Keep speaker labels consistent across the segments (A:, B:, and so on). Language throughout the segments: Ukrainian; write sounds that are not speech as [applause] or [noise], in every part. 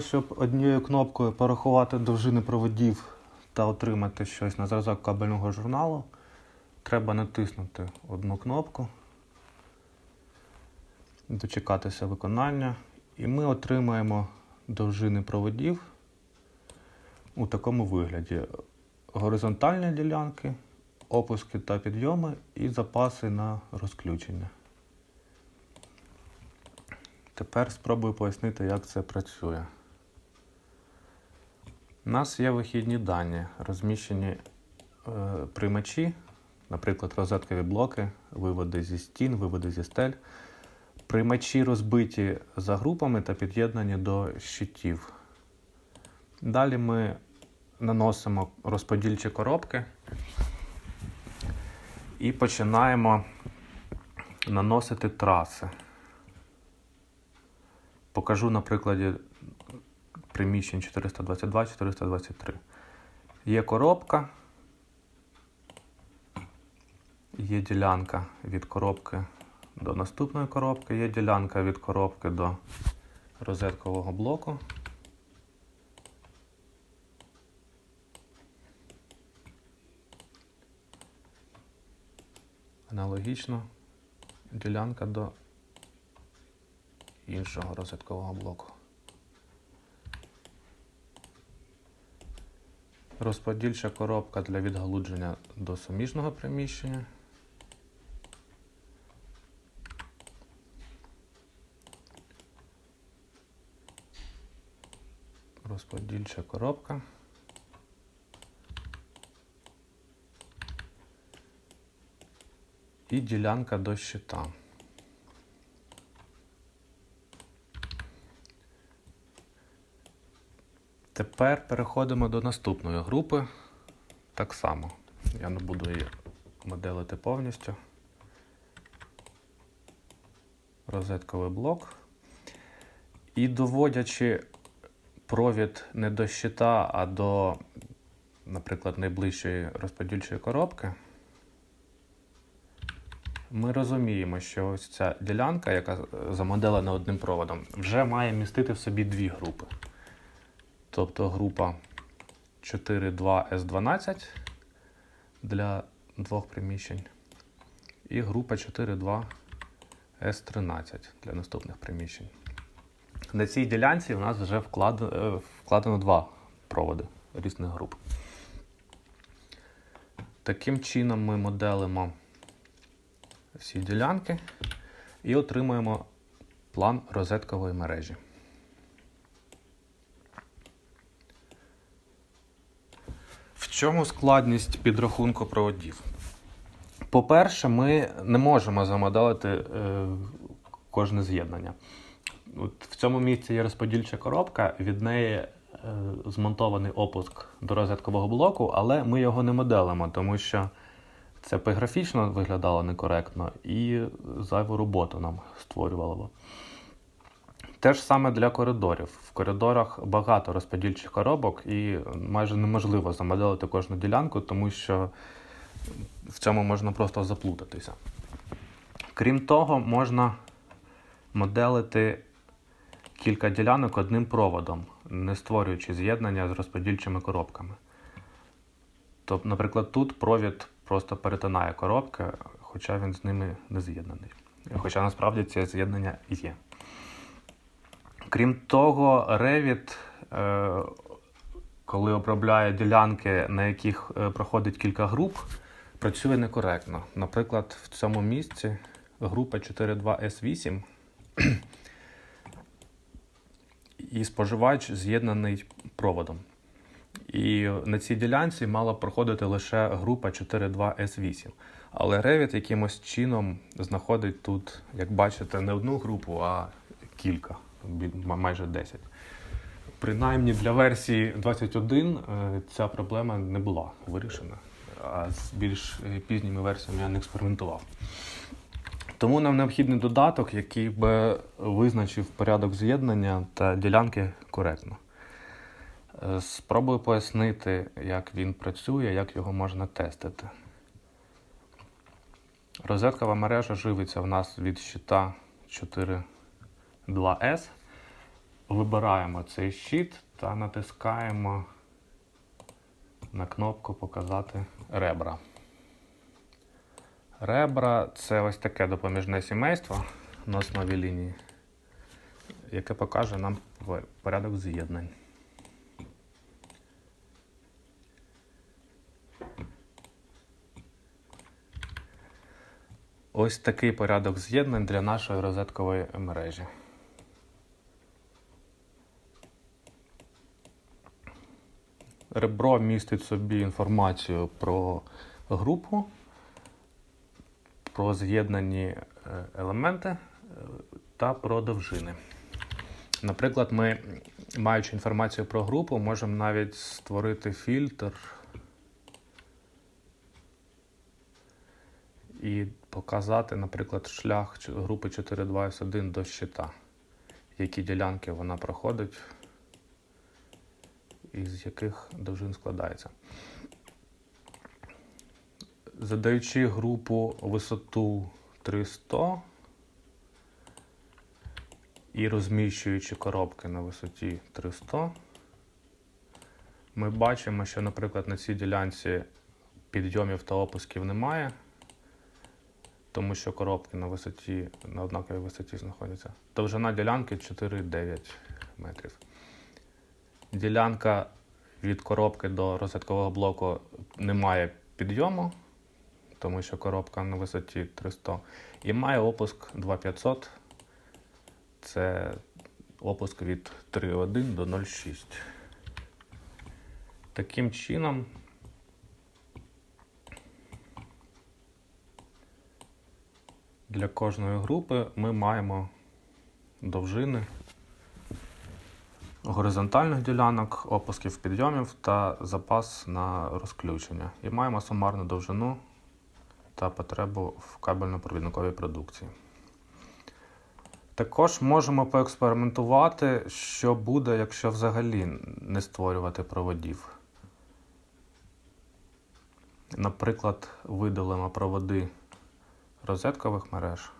A: Щоб однією кнопкою порахувати довжини проводів та отримати щось на зразок кабельного журналу, треба натиснути одну кнопку, дочекатися виконання, і ми отримаємо довжини проводів у такому вигляді: горизонтальні ділянки, опуски та підйоми і запаси на розключення. Тепер спробую пояснити, як це працює. У нас є вихідні дані, розміщені е, приймачі, наприклад, розеткові блоки, виводи зі стін, виводи зі стель. Приймачі розбиті за групами та під'єднані до щитів. Далі ми наносимо розподільчі коробки і починаємо наносити траси. Покажу на прикладі приміщень 422-423. Є коробка, є ділянка від коробки до наступної коробки, є ділянка від коробки до розеткового блоку. Аналогічно ділянка до іншого розеткового блоку. Розподільча коробка для відгалудження до суміжного приміщення. Розподільча коробка. І ділянка до щита. Тепер переходимо до наступної групи. Так само. Я не буду її моделити повністю. Розетковий блок. І доводячи провід не до щита, а до, наприклад, найближчої розподільчої коробки, ми розуміємо, що ось ця ділянка, яка замоделена одним проводом, вже має містити в собі дві групи. Тобто група 4.2S12 для двох приміщень і група 4.2S13 для наступних приміщень. На цій ділянці у нас вже вкладено, вкладено два проводи різних груп. Таким чином ми моделимо всі ділянки і отримуємо план розеткової мережі. Чому складність підрахунку проводів? По-перше, ми не можемо замоделити е, кожне з'єднання. От В цьому місці є розподільча коробка, від неї е, змонтований опуск до розеткового блоку, але ми його не моделимо, тому що це графічно виглядало некоректно і зайву роботу нам створювало. Те ж саме для коридорів. В коридорах багато розподільчих коробок і майже неможливо замоделити кожну ділянку, тому що в цьому можна просто заплутатися. Крім того, можна моделити кілька ділянок одним проводом, не створюючи з'єднання з розподільчими коробками. Тобто, наприклад, тут провід просто перетинає коробки, хоча він з ними не з'єднаний. Хоча насправді це з'єднання є. Крім того, Revit, е, коли обробляє ділянки, на яких е, проходить кілька груп, працює некоректно. Наприклад, в цьому місці група 42S8 [clears throat] і споживач з'єднаний проводом. І на цій ділянці мала проходити лише група 4.2S8. Але Revit якимось чином знаходить тут, як бачите, не одну групу, а кілька, майже 10. Принаймні для версії 21 е, ця проблема не була вирішена, а з більш е, пізніми версіями я не експериментував. Тому нам необхідний додаток, який би визначив порядок з'єднання та ділянки коректно. Е, Спробую пояснити, як він працює, як його можна тестити. Розеткова мережа живиться в нас від щита 4.2S. вибираємо цей щит та натискаємо на кнопку Показати ребра. Ребра це ось таке допоміжне сімейство на основі лінії, яке покаже нам порядок з'єднань. Ось такий порядок з'єднань для нашої розеткової мережі. Ребро містить собі інформацію про групу, про з'єднані е, елементи е, та про довжини. Наприклад, ми, маючи інформацію про групу, можемо навіть створити фільтр і показати, наприклад, шлях групи 42S1 до щита, які ділянки вона проходить, і з яких довжин складається. Задаючи групу висоту 300 і розміщуючи коробки на висоті 300, ми бачимо, що, наприклад, на цій ділянці підйомів та опусків немає, тому що коробки на висоті, на однаковій висоті знаходяться. Довжина ділянки 4,9 метрів. Ділянка від коробки до розеткового блоку не має підйому, тому що коробка на висоті 300. І має опуск 2500. Це опуск від 3,1 до 0,6. Таким чином. Для кожної групи ми маємо довжини горизонтальних ділянок, опусків підйомів та запас на розключення. І маємо сумарну довжину та потребу в кабельно-провідниковій продукції. Також можемо поекспериментувати, що буде, якщо взагалі не створювати проводів. Наприклад, видалимо проводи розеткових мереж.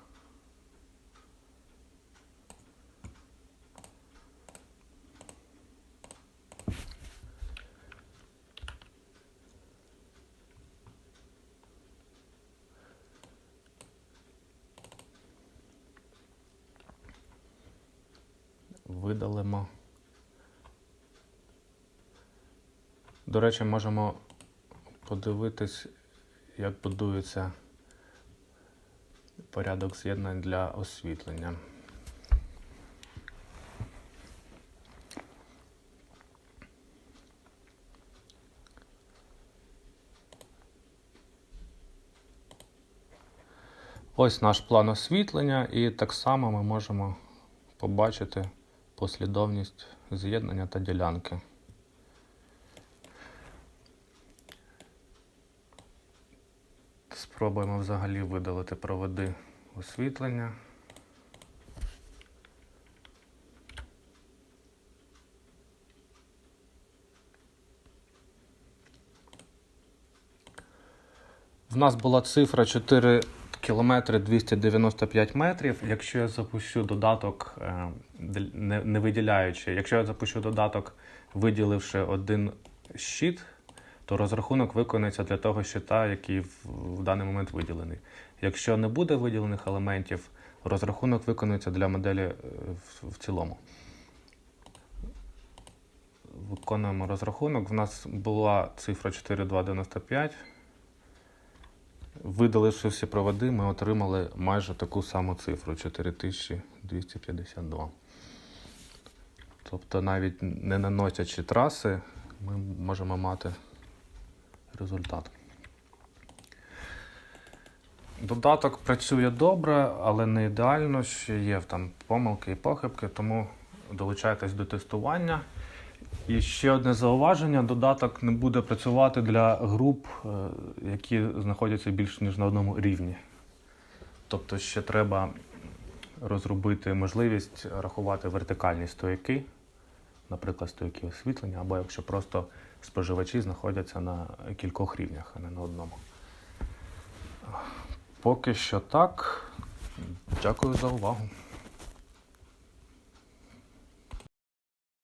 A: Видалимо. До речі, можемо подивитись, як будується порядок з'єднань для освітлення. Ось наш план освітлення, і так само ми можемо побачити послідовність з'єднання та ділянки. Спробуємо взагалі видалити проводи освітлення. В нас була цифра 4 кілометри 295 метрів. Якщо я запущу додаток, е, не, не виділяючи, якщо я запущу додаток, виділивши один щит, то розрахунок виконується для того щита, який в, в даний момент виділений. Якщо не буде виділених елементів, розрахунок виконується для моделі е, в, в цілому. Виконуємо розрахунок. В нас була цифра 4295. Видаливши всі проводи, ми отримали майже таку саму цифру 4252. Тобто, навіть не наносячи траси, ми можемо мати результат. Додаток працює добре, але не ідеально. Ще є там помилки і похибки, тому долучайтесь до тестування. І ще одне зауваження: додаток не буде працювати для груп, е, які знаходяться більш ніж на одному рівні. Тобто ще треба розробити можливість рахувати вертикальні стояки, наприклад, стояки освітлення, або якщо просто споживачі знаходяться на кількох рівнях, а не на одному. Поки що так. Дякую за увагу.